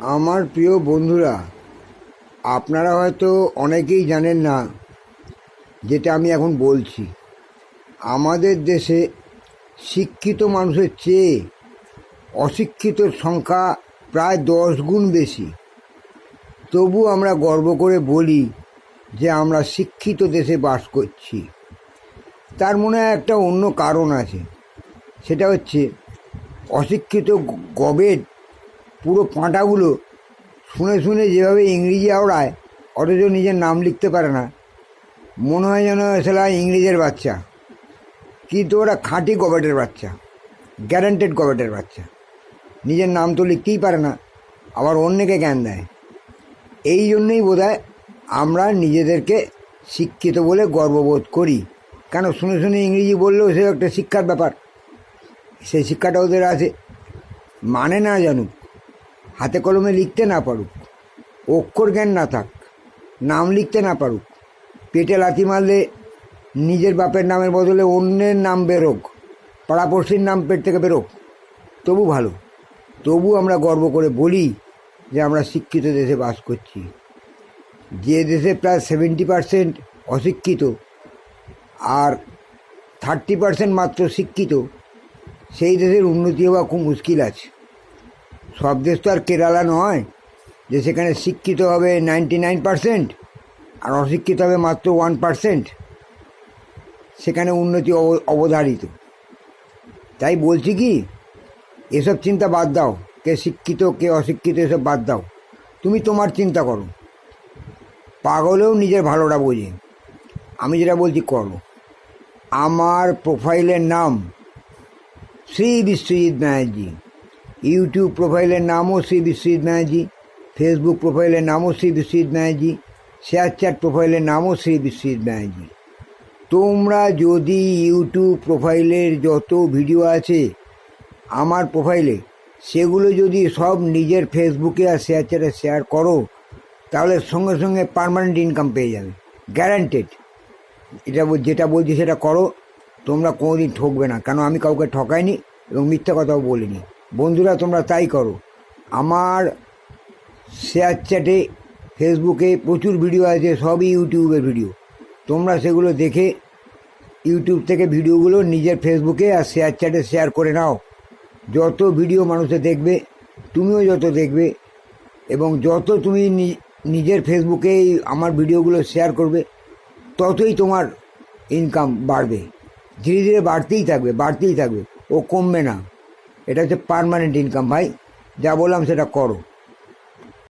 আমার প্রিয় বন্ধুরা, আপনারা হয়তো অনেকেই জানেন না যেটা আমি এখন বলছি। আমাদের দেশে শিক্ষিত মানুষের চেয়ে অশিক্ষিতর সংখ্যা প্রায় দশ গুণ বেশি। তবু আমরা গর্ব করে বলি যে আমরা শিক্ষিত দেশে বাস করছি। তার মনে একটা অন্য কারণ আছে। সেটা হচ্ছে অশিক্ষিত গবেট পুরো পাঁটাগুলো শুনে শুনে যেভাবে ইংরেজি আওড়ায়, অথচ নিজের নাম লিখতে পারে না। মনে হয় যেন সেটা ইংরেজের বাচ্চা। কিন্তু ওরা খাঁটি গবেটের বাচ্চা, গ্যারান্টেড গবেটের বাচ্চা। নিজের নাম তো লিখতেই পারে না, আবার অন্যকে জ্ঞান দেয়। এই জন্যই বোধ আমরা নিজেদেরকে শিক্ষিত বলে গর্ববোধ করি। কেন শুনে শুনে ইংরেজি বললেও সে একটা শিক্ষার ব্যাপার। সেই শিক্ষাটা ওদের আছে। মানে না জানুক। হাতে কলমে লিখতে না পারুক, অক্ষর জ্ঞান না থাক, নাম লিখতে না পারুক, পেটে লাথি মারলে নিজের বাপের নামের বদলে অন্যের নাম বেরোক, পাড়াপড়শির নাম পেট থেকে বেরোক। তবু ভালো, তবু আমরা গর্ব করে বলি যে আমরা শিক্ষিত দেশে বাস করছি। যে দেশে প্রায় সেভেন্টি পার্সেন্ট অশিক্ষিত আর থার্টি পার্সেন্ট মাত্র শিক্ষিত, সেই দেশের উন্নতি হওয়া খুব মুশকিল আছে। সব দেশ তো আর কেরালা নয়, যে সেখানে শিক্ষিত হবে নাইনটি নাইন পার্সেন্ট আর অশিক্ষিত হবে মাত্র ওয়ান পার্সেন্ট। সেখানে উন্নতি অব- অবধারিত। তাই বলছি কি, এসব চিন্তা বাদ দাও, কে শিক্ষিত, কে অশিক্ষিত, এসব বাদ দাও। তুমি তোমার চিন্তা করো। পাগলেও নিজের ভালোটা বোঝে। আমি যেটা বলছি করো। আমার প্রোফাইলের নাম শ্রী বিশ্বজিৎ ব্যানার্জি। ইউটিউব প্রোফাইলের নামও শ্রী বিশ্বজিৎ ব্যানার্জি ফেসবুক প্রোফাইলের নামও শ্রী বিশ্বজিৎ ব্যানার্জি শেয়ার চ্যাট প্রোফাইলের নামও শ্রী বিশ্বজিৎ ব্যানার্জি তোমরা যদি ইউটিউব প্রোফাইলের যত ভিডিও আছে আমার প্রোফাইলে, সেগুলো যদি সব নিজের ফেসবুকে আর শেয়ার চ্যাটে শেয়ার করো, তাহলে সঙ্গে সঙ্গে পার্মানেন্ট ইনকাম পেয়ে যাবে। গ্যারান্টেড। এটা যেটা বলছি সেটা করো, তোমরা কোনোদিন ঠকবে না। কেন, আমি কাউকে ঠকাইনি এবং মিথ্যা কথাও বলিনি। বন্ধুরা, তোমরা তাই করো। আমার শেয়ার চ্যাটে ফেসবুকে প্রচুর ভিডিও আছে, সবই ইউটিউবের ভিডিও তোমরা সেগুলো দেখে ইউটিউব থেকে ভিডিওগুলো নিজের ফেসবুকে আর শেয়ার চ্যাটে শেয়ার করে নাও। যত ভিডিও মানুষে দেখবে, তুমিও যত দেখবে, এবং যত তুমি নিজের ফেসবুকে আমার ভিডিওগুলো শেয়ার করবে, ততই তোমার ইনকাম বাড়বে। ধীরে ধীরে বাড়তেই থাকবে বাড়তেই থাকবে, ও কমবে না। এটা হচ্ছে পারমানেন্ট ইনকাম ভাই। যা বললাম সেটা করো।